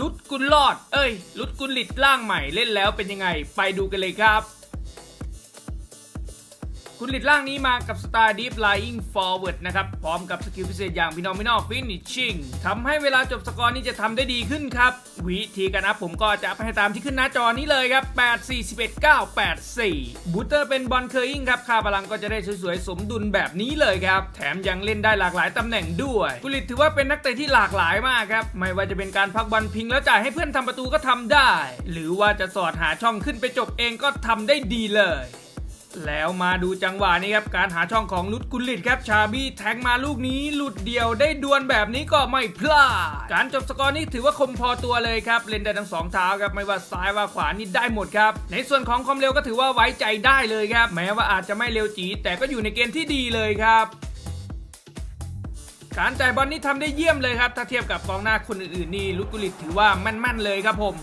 ลุดกุลลอด เอ้ย ลุดกุลลิดร่างใหม่เล่นแล้วเป็นยังไง ไปดูกันเลยครับ คุณหลิดล่างนี้มากับ Star Deep Lying Forward นะครับ พร้อมกับสกิลพิเศษอย่าง Phenomenal Finishing ทำให้เวลาจบสกอร์นี้จะทำได้ดีขึ้นครับ วิธีการนับผมก็จะไปให้ตามที่ขึ้นหน้าจอนี้เลยครับ 8 4 11 9 8 4 บูเตอร์เป็นบอลเคอร์อิงครับ ค่าพลังก็จะได้สวยๆ สมดุลแบบนี้เลยครับ แถมยังเล่นได้หลากหลายตำแหน่งด้วยกุลิตถือว่าเป็นนักเตะที่หลากหลายมากครับ ไม่ว่าจะเป็นการพักบอลพิงแล้วจ่ายให้เพื่อนทำประตูก็ทำได้ หรือว่าจะสอดหาช่องขึ้นไปจบเองก็ทำได้ดีเลย แล้วมาดูจังหวะนี้ครับ การหาช่องของลุดกุลิตครับ ชาบี้แทงมาลูกนี้หลุดเดียวได้ดวลแบบนี้ก็ไม่พลาด การจบสกอร์นี้ถือว่าคมพอตัวเลยครับ เล่นได้ทั้งสองเท้าครับ ไม่ว่าซ้ายว่าขวานี่ได้หมดครับ ในส่วนของความเร็วก็ถือว่าไว้ใจได้เลยครับ แม้ว่าอาจจะไม่เร็วจีแต่ก็อยู่ในเกณฑ์ที่ดีเลยครับการจ่ายบอลนี่ทำได้เยี่ยมเลยครับ ถ้าเทียบกับกองหน้าคนอื่นๆนี่ลุกุลิตถือว่าแม่นๆเลยครับผม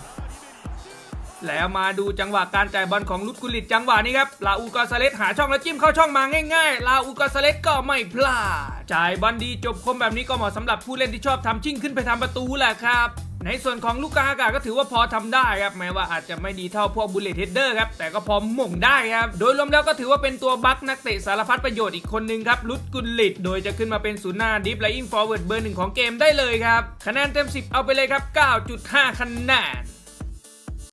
แล้วมาดูจังหวะการจ่ายบอลของลุดกุลิตจังหวะนี้ครับลาอูกอซาเลสหาช่องแล้วจิ้มเข้าช่องมาง่ายๆลาอูกอซาเลสก็ไม่พลาดจ่ายบอลดีจบคมแบบนี้ก็เหมาะสำหรับผู้เล่นที่ชอบทำชิ่งขึ้นไปทำประตูแหละครับในส่วนของลูกกาอากาศก็ถือว่าพอทำได้ครับแม้ว่าอาจจะไม่ดีเท่าพวกบุลเลตเฮดเดอร์ครับแต่ก็พอหม่งได้ครับ โดยรวมแล้วก็ถือว่าเป็นตัวบัคนักเตะสารพัดประโยชน์อีกคนนึงครับลุดกุลิต โดยจะขึ้นมาเป็นศูนย์หน้าดิฟไลอิงฟอร์เวิร์ดเบอร์หนึ่งของเกมได้เลยครับ คะแนนเต็ม 10 เอาไปเลยครับ 9.5 คะแนน